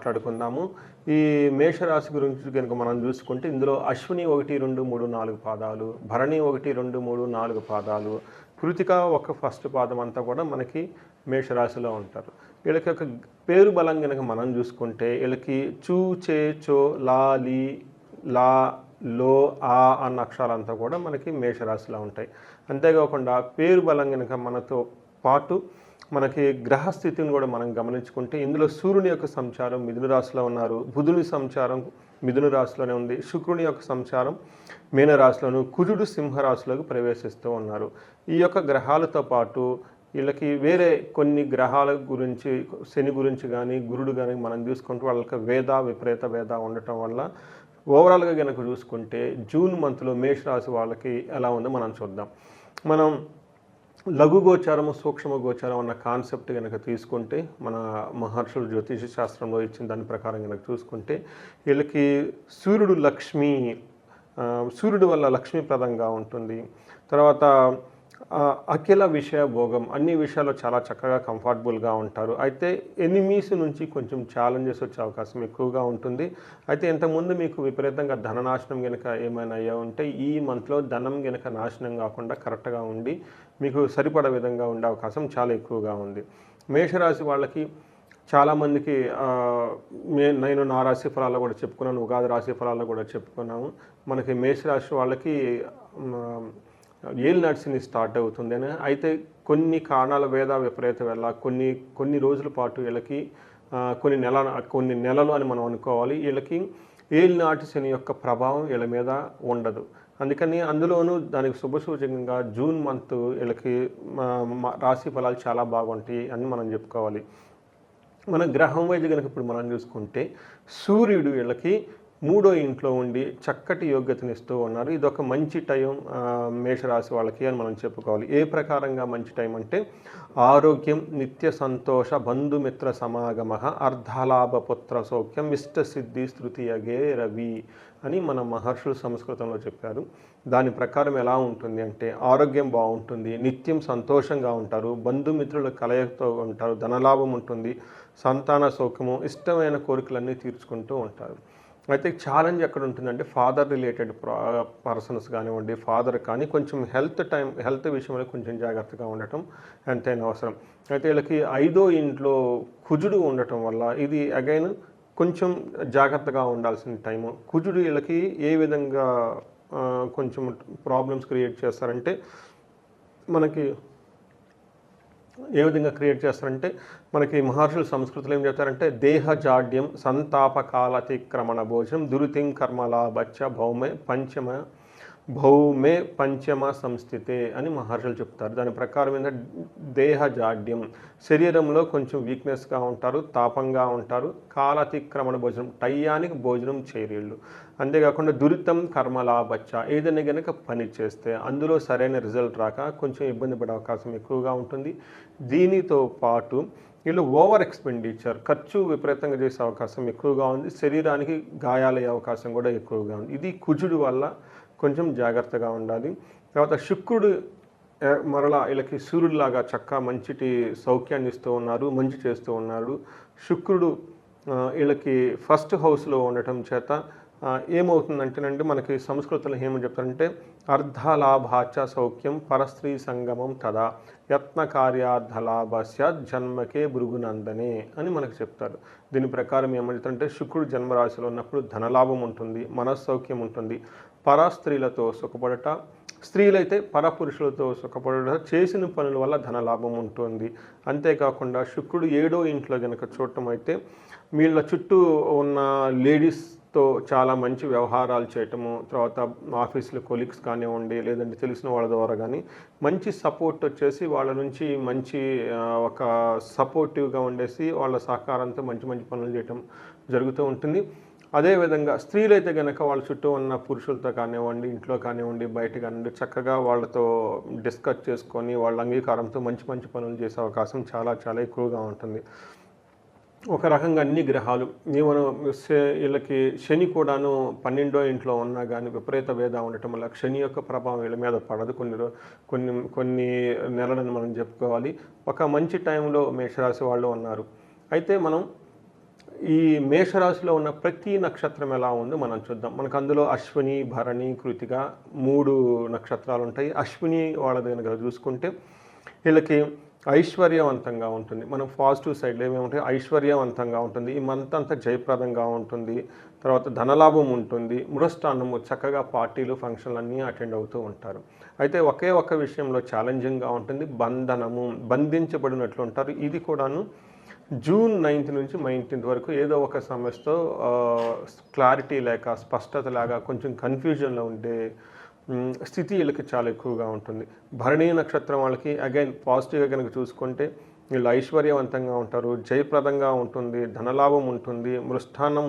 మాట్లాడుకుందాము. ఈ మేషరాశి గురించి కనుక మనం చూసుకుంటే ఇందులో అశ్విని ఒకటి రెండు మూడు నాలుగు పాదాలు భరణి ఒకటి రెండు మూడు నాలుగు పాదాలు కృతిక ఒక ఫస్ట్ పాదం అంతా కూడా మనకి మేషరాశిలో ఉంటారు. వీళ్ళకి ఒక పేరు బలం కనుక మనం చూసుకుంటే వీళ్ళకి చూ చే చో లా లీ లా లో ఆ అన్న అక్షరాలంతా కూడా మనకి మేషరాశిలో ఉంటాయి. అంతేకాకుండా పేరు బలం కనుక మనతో పాటు మనకి గ్రహస్థితిని కూడా మనం గమనించుకుంటే ఇందులో సూర్యుని యొక్క సంచారం మిథున రాశిలో ఉన్నారు. బుధుని సంచారం మిథున రాశిలోనే ఉంది. శుక్రుని యొక్క సంచారం మీనరాశిలోను కుజుడు సింహరాశిలోకి ప్రవేశిస్తూ ఉన్నారు. ఈ యొక్క గ్రహాలతో పాటు వీళ్ళకి వేరే కొన్ని గ్రహాల గురించి శని గురించి కానీ గురుడు కానీ మనం చూసుకుంటే వాళ్ళకి వేద విపరీత వేద ఉండటం వల్ల ఓవరాల్గా కనుక చూసుకుంటే జూన్ మంత్లో మేషరాశి వాళ్ళకి ఎలా ఉందో మనం చూద్దాం. మనం లఘు గోచారము సూక్ష్మ గోచారం అన్న కాన్సెప్ట్ కనుక తీసుకుంటే మన మహర్షులు జ్యోతిష శాస్త్రంలో ఇచ్చిన దాని ప్రకారం కనుక చూసుకుంటే వీళ్ళకి సూర్యుడు లక్ష్మి సూర్యుడు వల్ల లక్ష్మీప్రదంగా ఉంటుంది. తర్వాత అఖిల విషయ భోగం అన్ని విషయాల్లో చాలా చక్కగా కంఫర్టబుల్గా ఉంటారు. అయితే ఎనిమీస్ నుంచి కొంచెం ఛాలెంజెస్ వచ్చే అవకాశం ఎక్కువగా ఉంటుంది. అయితే ఇంతకుముందు మీకు విపరీతంగా ధననాశనం కనుక ఏమైనా అయ్యా ఉంటే ఈ మంత్లో ధనం కనుక నాశనం కాకుండా కరెక్ట్గా ఉండి మీకు సరిపడ విధంగా ఉండే అవకాశం చాలా ఎక్కువగా ఉంది. మేషరాశి వాళ్ళకి చాలామందికి నేను నా రాశి ఫలాల్లో కూడా చెప్పుకున్నాను ఉగాది రాశి ఫలాల్లో కూడా చెప్పుకున్నాము. మనకి మేషరాశి వాళ్ళకి ఏల్ ఏళ్ళు నడిచింది స్టార్ట్ అవుతుంది అని. అయితే కొన్ని కారణాల వేద విపరీత వల్ల కొన్ని కొన్ని రోజుల పాటు వీళ్ళకి కొన్ని నెల కొన్ని నెలలు అని మనం అనుకోవాలి. వీళ్ళకి ఏల్ నాటి శని యొక్క ప్రభావం వీళ్ళ మీద ఉండదు. అందుకని అందులోనూ దానికి శుభసూచకంగా జూన్ మంత్ వీళ్ళకి రాశి ఫలాలు చాలా బాగుంటాయి అని మనం చెప్పుకోవాలి. మన గ్రహం వైద్య కనుక ఇప్పుడు మనం చూసుకుంటే సూర్యుడు వీళ్ళకి మూడో ఇంట్లో ఉండి చక్కటి యోగ్యతనిస్తూ ఉన్నారు. ఇది ఒక మంచి టైం మేషరాశి వాళ్ళకి అని మనం చెప్పుకోవాలి. ఏ ప్రకారంగా మంచి టైం అంటే ఆరోగ్యం నిత్య సంతోష బంధుమిత్ర సమాగమ అర్ధలాభ పుత్ర సౌఖ్యం ఇష్ట సిద్ధి స్తృతియగే రవి అని మన మహర్షులు సంస్కృతంలో చెప్పారు. దాని ప్రకారం ఎలా ఉంటుంది అంటే ఆరోగ్యం బాగుంటుంది నిత్యం సంతోషంగా ఉంటారు బంధుమిత్రుల కలయికతో ఉంటారు ధనలాభం ఉంటుంది సంతాన సౌఖ్యము ఇష్టమైన కోరికలన్నీ తీర్చుకుంటూ ఉంటారు. అయితే ఛాలెంజ్ ఎక్కడ ఉంటుందంటే ఫాదర్ రిలేటెడ్ పర్సన్స్ కానివ్వండి ఫాదర్ కానీ కొంచెం హెల్త్ టైం హెల్త్ విషయంలో కొంచెం జాగ్రత్తగా ఉండటం ఎంతైనా అవసరం. అయితే వీళ్ళకి ఐదో ఇంట్లో కుజుడు ఉండటం వల్ల ఇది అగైన్ కొంచెం జాగ్రత్తగా ఉండాల్సిన టైము కుజుడు వీళ్ళకి ఏ విధంగా కొంచెం ప్రాబ్లమ్స్ క్రియేట్ చేస్తారంటే మనకి ఏ విధంగా క్రియేట్ చేస్తారంటే మనకి మహర్షుల సంస్కృతిలో ఏం చెప్తారంటే దేహ జాడ్యం సంతాప కాలతిక్రమణ భోజనం దురితిం కర్మలాభచ్చ భౌమే పంచమ భౌమే పంచమ సంస్థితే అని మహర్షులు చెప్తారు. దాని ప్రకారం ఏంటంటే దేహ జాడ్యం. శరీరంలో కొంచెం వీక్నెస్గా ఉంటారు తాపంగా ఉంటారు కాలతిక్రమణ భోజనం టయానికి భోజనం చేయరీళ్ళు అంతేకాకుండా దురితం కర్మలాభచ్చ. ఏదైనా కనుక పని చేస్తే అందులో సరైన రిజల్ట్ రాక కొంచెం ఇబ్బంది పడే అవకాశం ఎక్కువగా ఉంటుంది. దీనితో పాటు వీళ్ళు ఓవర్ ఎక్స్పెండిచర్ ఖర్చు విపరీతంగా చేసే అవకాశం ఎక్కువగా ఉంది. శరీరానికి గాయాలయ్యే అవకాశం కూడా ఎక్కువగా ఉంది. ఇది కుజుడు వల్ల కొంచెం జాగ్రత్తగా ఉండాలి. తర్వాత శుక్రుడు మరలా వీళ్ళకి సూర్యుడిలాగా చక్క మంచిటి సౌఖ్యాన్ని ఇస్తూ ఉన్నారు మంచి చేస్తూ ఉన్నారు శుక్రుడు వీళ్ళకి ఫస్ట్ హౌస్లో ఉండటం చేత ఏమవుతుందంటేనండి మనకి సంస్కృతంలో ఏమని చెప్తారంటే అర్ధలాభాచ సౌఖ్యం పరస్త్రీ సంగమం తదా యత్న కార్యార్థలాభస్య జన్మకే భృగునందనే అని మనకు చెప్తారు. దీని ప్రకారం ఏమంటే శుక్రుడు జన్మరాశిలో ఉన్నప్పుడు ధనలాభం ఉంటుంది మనస్సౌఖ్యం ఉంటుంది. పర స్త్రీలతో సుఖపడట స్త్రీలైతే పరపురుషులతో సుఖపడట చేసిన పనుల వల్ల ధనలాభం ఉంటుంది. అంతేకాకుండా శుక్రుడు ఏడో ఇంట్లో కనుక చూడటం అయితే వీళ్ళ చుట్టూ ఉన్న లేడీస్తో చాలా మంచి వ్యవహారాలు చేయటము తర్వాత ఆఫీసులో కొలీగ్స్ కానివ్వండి లేదంటే తెలిసిన వాళ్ళ ద్వారా కానీ మంచి సపోర్ట్ వచ్చేసి వాళ్ళ నుంచి మంచి ఒక సపోర్టివ్గా ఉండేసి వాళ్ళ సహకారంతో మంచి మంచి పనులు చేయటం జరుగుతూ ఉంటుంది. అదేవిధంగా స్త్రీలైతే కనుక వాళ్ళ చుట్టూ ఉన్న పురుషులతో కానివ్వండి ఇంట్లో కానివ్వండి బయట కానివ్వండి చక్కగా వాళ్ళతో డిస్కస్ చేసుకొని వాళ్ళ అంగీకారంతో మంచి మంచి పనులు చేసే అవకాశం చాలా చాలా ఎక్కువగా ఉంటుంది. ఒక రకంగా అన్ని గ్రహాలు ఈ మనం వీళ్ళకి శని కూడాను పన్నెండో ఇంట్లో ఉన్నా కానీ విపరీత వేద ఉండటం వల్ల శని యొక్క ప్రభావం వీళ్ళ మీద పడదు. కొన్ని కొన్ని కొన్ని నెలలను మనం చెప్పుకోవాలి. ఒక మంచి టైంలో మేషరాశి వాళ్ళు ఉన్నారు. అయితే మనం ఈ మేషరాశిలో ఉన్న ప్రతి నక్షత్రం ఎలా ఉందో మనం చూద్దాం. మనకు అందులో అశ్విని భరణి కృతిక మూడు నక్షత్రాలు ఉంటాయి. అశ్విని వాళ్ళ దగ్గర చూసుకుంటే వీళ్ళకి ఐశ్వర్యవంతంగా ఉంటుంది. మనం పాజిటివ్ సైడ్లో ఏమేమి ఉంటాయి ఐశ్వర్యవంతంగా ఉంటుంది. ఈ మంత్ అంతా జయప్రదంగా ఉంటుంది. తర్వాత ధనలాభం ఉంటుంది. మృష్టాన్నము చక్కగా పార్టీలు ఫంక్షన్లు అన్నీ అటెండ్ అవుతూ ఉంటారు. అయితే ఒకే ఒక్క విషయంలో ఛాలెంజింగ్గా ఉంటుంది. బంధనము బంధించబడినట్లు ఉంటారు. ఇది కూడాను జూన్ నైన్త్ నుంచి నైన్టీన్త్ వరకు ఏదో ఒక సమస్యతో క్లారిటీ లేక స్పష్టత లేక కొంచెం కన్ఫ్యూజన్లో ఉండే స్థితి వీళ్ళకి చాలా ఎక్కువగా ఉంటుంది. భరణీ నక్షత్రం వాళ్ళకి అగైన్ పాజిటివ్గా కనుక చూసుకుంటే వీళ్ళు ఐశ్వర్యవంతంగా ఉంటారు జయప్రదంగా ఉంటుంది ధనలాభం ఉంటుంది మృష్టానం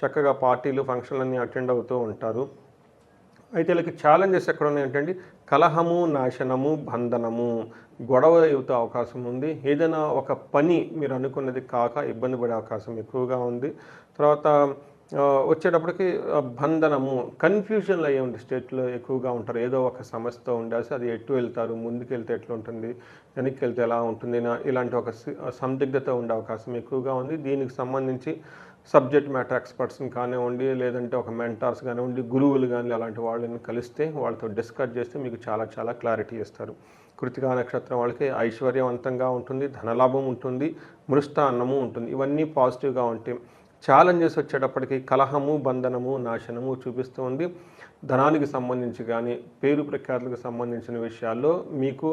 చక్కగా పార్టీలు ఫంక్షన్లన్నీ అటెండ్ అవుతూ ఉంటారు. అయితే వీళ్ళకి ఛాలెంజెస్ ఎక్కడ ఉన్నాయంటే కలహము నాశనము బంధనము. గొడవ అవుతే అవకాశం ఉంది. ఏదైనా ఒక పని మీరు అనుకున్నది కాక ఇబ్బంది పడే అవకాశం ఎక్కువగా ఉంది. తర్వాత వచ్చేటప్పటికి బంధనము కన్ఫ్యూజన్లు అయ్యే ఉంది స్టేట్లో ఎక్కువగా ఉంటారు. ఏదో ఒక సమస్యతో ఉండాల్సి అది ఎటు వెళ్తారు ముందుకు వెళ్తే ఎట్లా ఉంటుంది వెనక్కి వెళ్తే ఎలా ఉంటుంది నా- ఇలాంటి ఒక సి- సందిగ్ధత ఉండే అవకాశం ఎక్కువగా ఉంది. దీనికి సంబంధించి సబ్జెక్ట్ మ్యాటర్ ఎక్స్పర్ట్స్ని కానివ్వండి లేదంటే ఒక మెంటార్స్ కానివ్వండి గురువులు కానీ అలాంటి వాళ్ళని కలిస్తే వాళ్ళతో డిస్కస్ చేస్తే మీకు చాలా చాలా క్లారిటీ ఇస్తారు. కృతికా నక్షత్రం వాళ్ళకి ఐశ్వర్యవంతంగా ఉంటుంది ధనలాభం ఉంటుంది మృష్ట అన్నము ఉంటుంది. ఇవన్నీ పాజిటివ్గా ఉంటాయి ఛాలెంజెస్ వచ్చేటప్పటికి కలహము బంధనము నాశనము చూపిస్తూ ఉంది. ధనానికి సంబంధించి కానీ పేరు ప్రఖ్యాతులకు సంబంధించిన విషయాల్లో మీకు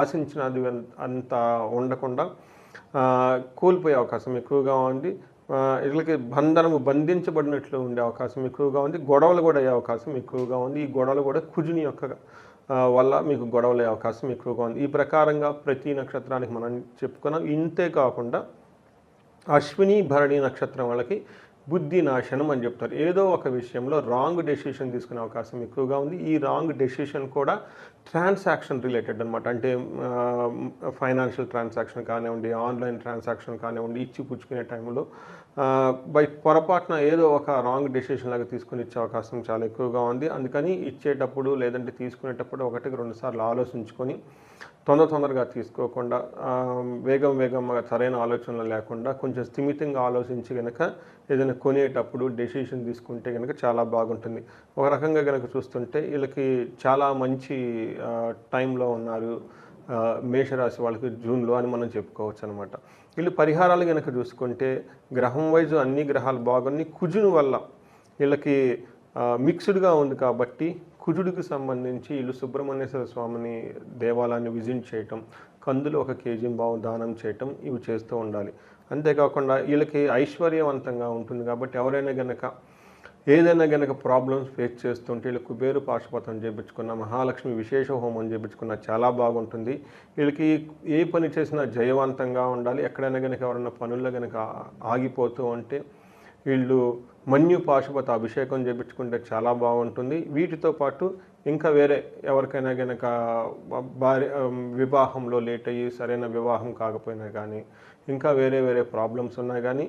ఆశించినది అంత ఉండకుండా కోల్పోయే అవకాశం ఎక్కువగా ఉంది. వీళ్ళకి బంధనము బంధించబడినట్లు ఉండే అవకాశం ఎక్కువగా ఉంది. గొడవలు కూడా అయ్యే అవకాశం ఎక్కువగా ఉంది. ఈ గొడవలు కూడా కుజుని యొక్క వల్ల మీకు గొడవలే అవకాశం ఎక్కువగా ఉంది. ఈ ప్రకారంగా ప్రతి నక్షత్రానికి మనం చెప్పుకున్నాం. ఇంతే కాకుండా అశ్విని భరణి నక్షత్రం వాళ్ళకి బుద్ధి నాశనం అని చెప్తారు. ఏదో ఒక విషయంలో రాంగ్ డెసిషన్ తీసుకునే అవకాశం ఎక్కువగా ఉంది. ఈ రాంగ్ డెసిషన్ కూడా ట్రాన్సాక్షన్ రిలేటెడ్ అనమాట అంటే ఫైనాన్షియల్ ట్రాన్సాక్షన్ కానివ్వండి ఆన్లైన్ ట్రాన్సాక్షన్ కానివ్వండి ఇచ్చి పుచ్చుకునే టైంలో బై పొరపాటున ఏదో ఒక రాంగ్ డెసిషన్ లాగా తీసుకుని ఇచ్చే అవకాశం చాలా ఎక్కువగా ఉంది. అందుకని ఇచ్చేటప్పుడు లేదంటే తీసుకునేటప్పుడు ఒకటికి రెండుసార్లు ఆలోచించుకొని తొందర తొందరగా తీసుకోకుండా వేగం వేగంగా సరైన ఆలోచనలు లేకుండా కొంచెం స్థిమితంగా ఆలోచించి కనుక ఏదైనా కొనేటప్పుడు డెసిషన్ తీసుకుంటే కనుక చాలా బాగుంటుంది. ఒక రకంగా కనుక చూస్తుంటే వీళ్ళకి చాలా మంచి టైంలో ఉన్నారు మేషరాశి వాళ్ళకి జూన్లో అని మనం చెప్పుకోవచ్చు అనమాట వీళ్ళు పరిహారాలు కనుక చూసుకుంటే గ్రహం వైజ్ అన్ని గ్రహాలు బాగున్నాయి. కుజుని వల్ల వీళ్ళకి మిక్స్డ్గా ఉంది కాబట్టి కుజుడికి సంబంధించి వీళ్ళు సుబ్రహ్మణ్యేశ్వర స్వామిని దేవాలయాన్ని విజిట్ చేయటం కందులు ఒక కేజీ బావు దానం చేయటం ఇవి చేస్తూ ఉండాలి. అంతేకాకుండా వీళ్ళకి ఐశ్వర్యవంతంగా ఉంటుంది కాబట్టి ఎవరైనా గనక ఏదైనా గనక ప్రాబ్లమ్స్ ఫేస్ చేస్తుంటే వీళ్ళు కుబేరు పాశుపతం చేయించుకున్న మహాలక్ష్మి విశేష హోమం చేయించుకున్న చాలా బాగుంటుంది. వీళ్ళకి ఏ పని చేసినా జయవంతంగా ఉండాలి. ఎక్కడైనా గనక ఎవరైనా పనుల్లో గనక ఆగిపోతూ ఉంటే వీళ్ళు మన్యు పాశుపత అభిషేకం చేయించుకుంటే చాలా బాగుంటుంది. వీటితో పాటు ఇంకా వేరే ఎవరికైనా గనక భార్య వివాహంలో లేట్ అయ్యి సరైన వివాహం కాకపోయినా కానీ ఇంకా వేరే వేరే ప్రాబ్లమ్స్ ఉన్నా కానీ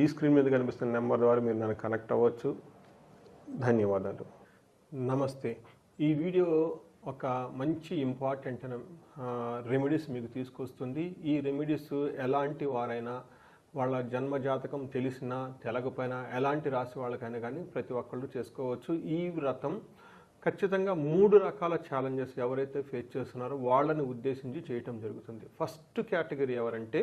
ఈ స్క్రీన్ మీద కనిపిస్తున్న నెంబర్ ద్వారా మీరు నన్ను కనెక్ట్ అవ్వచ్చు. ధన్యవాదాలు. నమస్తే. ఈ వీడియో ఒక మంచి ఇంపార్టెంట్ రెమెడీస్ మీకు తీసుకొస్తుంది. ఈ రెమెడీస్ ఎలాంటి వారైనా వాళ్ళ జన్మ జాతకం తెలిసినా తెలకపోయినా ఎలాంటి రాశి వాళ్ళకైనా కానీ ప్రతి ఒక్కళ్ళు చేసుకోవచ్చు. ఈ వ్రతం ఖచ్చితంగా మూడు రకాల ఛాలెంజెస్ ఎవరైతే ఫేస్ చేస్తున్నారో వాళ్ళని ఉద్దేశించి చేయటం జరుగుతుంది. ఫస్ట్ కేటగిరీ ఎవరంటే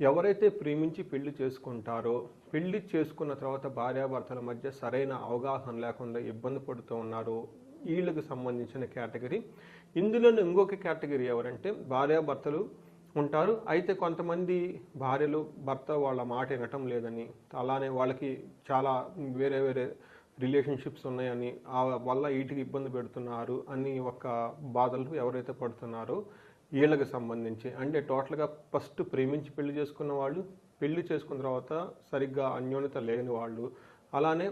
ఎవరైతే ప్రేమించి పెళ్ళి చేసుకుంటారో పెళ్ళి చేసుకున్న తర్వాత భార్యాభర్తల మధ్య సరైన అవగాహన లేకుండా ఇబ్బంది పడుతూ ఉన్నారో వీళ్ళకి సంబంధించిన కేటగిరీ ఇందులోనే ఇంకొక కేటగిరీ ఎవరంటే భార్యాభర్తలు ఉంటారు. అయితే కొంతమంది భార్యలు భర్త వాళ్ళ మాట వినటం లేదని అలానే వాళ్ళకి చాలా వేరే వేరే రిలేషన్షిప్స్ ఉన్నాయని ఆ వల్ల వీటికి ఇబ్బంది పెడుతున్నారు అని ఒక బాధలు ఎవరైతే పడుతున్నారో వీళ్ళకి సంబంధించి. అంటే టోటల్గా ఫస్ట్ ప్రేమించి పెళ్ళి చేసుకున్న వాళ్ళు పెళ్ళి చేసుకున్న తర్వాత సరిగ్గా అన్యోన్యత లేని వాళ్ళు అలానే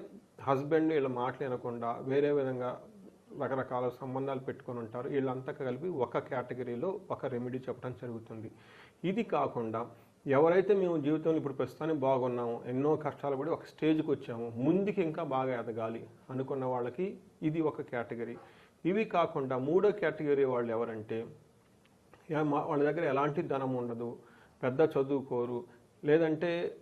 హస్బెండ్ వీళ్ళ మాటలు వినకుండా వేరే విధంగా రకరకాల సంబంధాలు పెట్టుకొని ఉంటారు. వీళ్ళంతా కలిపి ఒక కేటగిరీలో ఒక రెమెడీ చెప్పడం జరుగుతుంది. ఇది కాకుండా ఎవరైతే మేము జీవితంలో ఇప్పుడు ప్రస్తుతానికి బాగున్నాము ఎన్నో కష్టాలు పడి ఒక స్టేజ్కి వచ్చాము ముందుకి ఇంకా బాగా ఎదగాలి అనుకున్న వాళ్ళకి ఇది ఒక కేటగిరీ. ఇవి కాకుండా మూడో కేటగిరీ వాళ్ళు ఎవరంటే మా- వాళ్ళ దగ్గర ఎలాంటి ధనం ఉండదు పెద్ద చదువుకోరు లేదంటే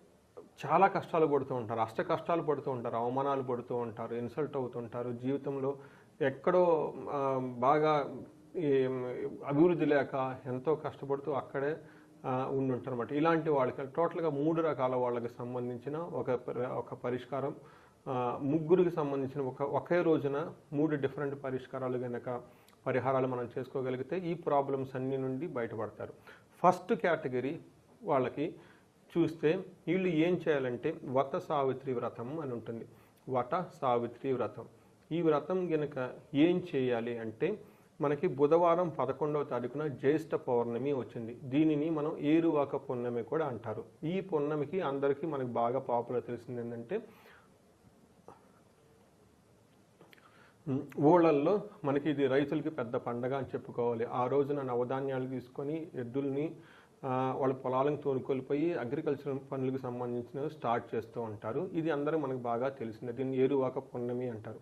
చాలా కష్టాలు పడుతూ ఉంటారు అష్ట కష్టాలు పడుతూ ఉంటారు అవమానాలు పడుతూ ఉంటారు ఇన్సల్ట్ అవుతుంటారు జీవితంలో ఎక్కడో బాగా అభివృద్ధి లేక ఎంతో కష్టపడుతూ అక్కడే ఆ, ఉండి ఉంటారు అనమాట ఇలాంటి వాళ్ళకి టోటల్గా మూడు రకాల వాళ్ళకి సంబంధించిన ఒక ఒక పరిష్కారం ముగ్గురికి సంబంధించిన ఒక ఒకే రోజున మూడు డిఫరెంట్ పరిష్కారాలు కనుక పరిహారాలు మనం చేసుకోగలిగితే ఈ ప్రాబ్లమ్స్ అన్ని నుండి బయటపడతారు. ఫస్ట్ కేటగిరీ వాళ్ళకి చూస్తే వీళ్ళు ఏం చేయాలంటే వత సావిత్రి వ్రతం అని ఉంటుంది. వట సావిత్రి వ్రతం. ఈ వ్రతం గనక ఏం చేయాలి అంటే మనకి బుధవారం పదకొండవ తారీఖున జ్యేష్ఠ పౌర్ణమి వచ్చింది. దీనిని మనం ఏరువాక పున్నమి కూడా అంటారు. ఈ పున్నమికి అందరికీ మనకి బాగా పాపులర్ తెలిసింది ఏంటంటే ఊళ్ళల్లో మనకి ఇది రైతులకి పెద్ద పండగ అని చెప్పుకోవాలి. ఆ రోజున నవధాన్యాలు తీసుకొని ఎద్దుల్ని వాళ్ళ పొలాలను తోనుకొలిపోయి అగ్రికల్చర్ పనులకు సంబంధించినవి స్టార్ట్ చేస్తూ ఉంటారు. ఇది అందరూ మనకు బాగా తెలిసిందే. దీన్ని ఏరువాక పున్నమి అంటారు.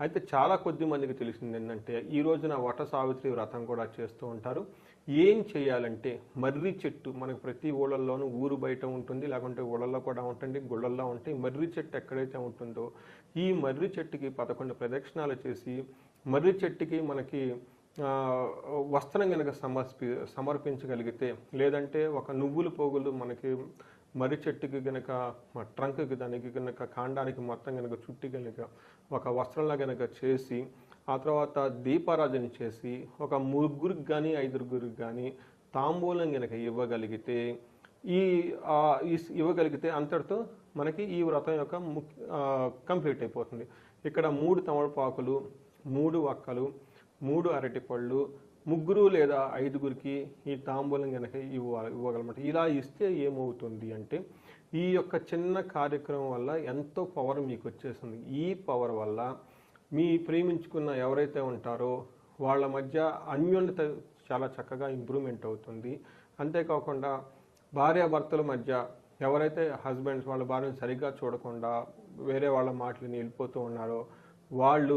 అయితే చాలా కొద్ది మందికి తెలిసింది ఏంటంటే ఈ రోజున వట సావిత్రి వ్రతం కూడా చేస్తూ ఉంటారు. ఏం చేయాలంటే మర్రి చెట్టు మనకు ప్రతి ఊళ్ళల్లోనూ ఊరు బయట ఉంటుంది లేకుంటే ఊళ్ళల్లో కూడా ఉంటుంది గుళ్ళల్లో ఉంటాయి. మర్రి చెట్టు ఎక్కడైతే ఉంటుందో ఈ మర్రి చెట్టుకి పదకొండు ప్రదక్షిణాలు చేసి మర్రి చెట్టుకి మనకి వస్త్రం కనుక సమర్పి సమర్పించగలిగితే లేదంటే ఒక నువ్వుల పోగులు మనకి మర్రి చెట్టుకి గనక ట్రంక్కి దానికి గనక కాండానికి మొత్తం గనక చుట్టి గనక ఒక వస్త్రంలా గనక చేసి ఆ తర్వాత దీపారాజన చేసి ఒక ముగ్గురికి కానీ ఐదుగురికి కానీ తాంబూలం గనక ఇవ్వగలిగితే ఈ ఇవ్వగలిగితే అంతటితో మనకి ఈ వ్రతం యొక్క కంప్లీట్ అయిపోతుంది. ఇక్కడ మూడు తమలపాకులు మూడు వక్కలు మూడు అరటిపళ్ళు ముగ్గురు లేదా ఐదుగురికి ఈ తాంబూలం కనుక ఇవ్వాలి ఇవ్వగలమాట. ఇలా ఇస్తే ఏమవుతుంది అంటే ఈ యొక్క చిన్న కార్యక్రమం వల్ల ఎంతో పవర్ మీకు వచ్చేస్తుంది. ఈ పవర్ వల్ల మీ ప్రేమించుకున్న ఎవరైతే ఉంటారో వాళ్ళ మధ్య అన్యోన్యత చాలా చక్కగా ఇంప్రూవ్మెంట్ అవుతుంది. అంతేకాకుండా భార్యాభర్తల మధ్య ఎవరైతే హస్బెండ్స్ వాళ్ళ భార్యను సరిగ్గా చూడకుండా వేరే వాళ్ళ మాటలని వెళ్ళిపోతూ ఉన్నారో వాళ్ళు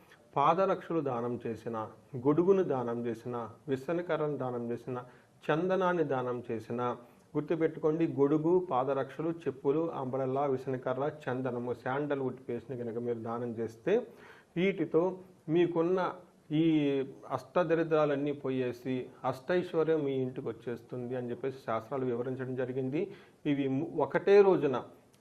పాదరక్షలు దానం చేసిన గొడుగును దానం చేసిన విసనకరను దానం చేసిన చందనాన్ని దానం చేసిన గుర్తుపెట్టుకోండి గొడుగు పాదరక్షలు చెప్పులు అంబరల్లా విసనకర్ర చందనము శాండల్ వుడ్ పేస్ట్ని కనుక మీరు దానం చేస్తే వీటితో మీకున్న ఈ అష్టదరిద్రాలన్నీ పోయేసి అష్టైశ్వర్యం మీ ఇంటికి వచ్చేస్తుంది అని చెప్పేసి శాస్త్రాలు వివరించడం జరిగింది. ఇవి ఒకటే రోజున